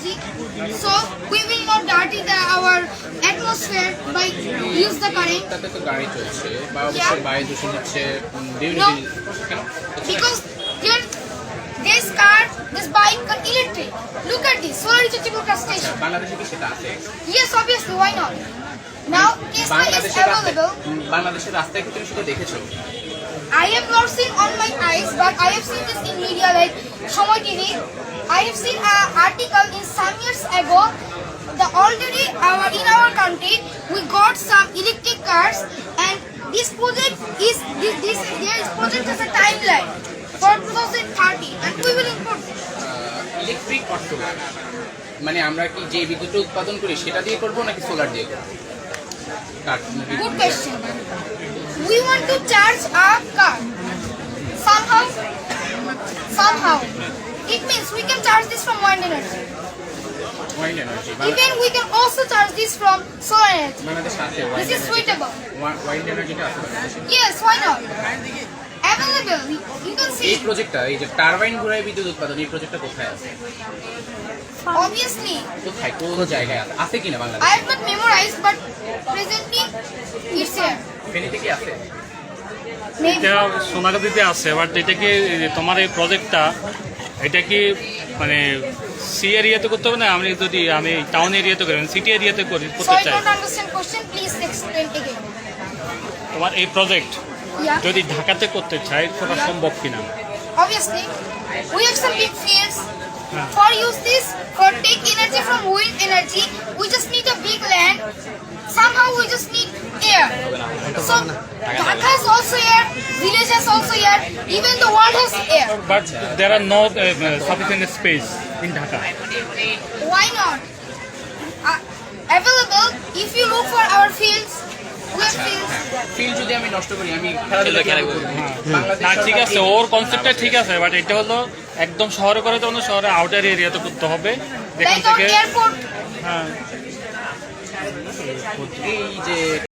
energy. So we will not dirty the, our atmosphere by use the current Yeah. No. because here this car, this bike are electric. Look at this solar rechargeable station. বাংলাদেশে কি Yes, obviously, why not? Now Tesla is available. বাংলাদেশের রাস্তায় কি তুমি সেটা দেখেছ I have not seen on my eyes, but I have seen this in media like Shomoy TV. I have seen an article in some years ago. The already our in our country we got some electric cars, and this project is this this this project has a timeline for 2030, and we will import. this. Electric or solar মানে আমরা কি যে বিদ্যুৎ উৎপাদন করি সেটা দিয়ে করব নাকি সোলার দিয়ে করব Good question. We want to charge our car somehow. Somehow, it means we can charge this from wind energy. Wind energy Even we can also charge this from solar energy. This is suitable. আছে বাংলাদেশে Yes, why not? এই প্রজেক্টটা এই যে turbine ঘুরায় বিদ্যুৎ উৎপাদন এই প্রজেক্টটা কোথায় আছে Obviously, কোথায় কোন জায়গায় আছে আছে কিনা I বাংলাদেশে have not memorized, but presently it's here. ফেনীতে কি আছে. এটা সোনাগাদিতে আছে বাট এটা কি তোমার এই প্রজেক্টটা এটা কি মানে সি এরিয়াতে করতে হবে না আমি যদি আমি টাউন এরিয়াতে করি সিটি এরিয়াতে করি করতে চাই. তোমার এই প্রজেক্ট. যদি ঢাকাতে করতে চাই সেটা সম্ভব কিনা Obviously, we have some big fields. For use this, for take energy from wind energy, we just need a big land. Somehow we just need air. So Dhaka is also air, village has also air, even the world has air. But there are no sufficient space in Dhaka Why not? Uh, available if you look for our fields. Field যদি আমি নষ্ট করি আমি খেলাধুলা করব? না ঠিক আছে ওর কনসেপ্টটা ঠিক আছে বাট এটা হলো একদম শহরে করে তখন শহরে আউটার এরিয়াতে করতে হবে। যেখান থেকে হ্যাঁ। এই যে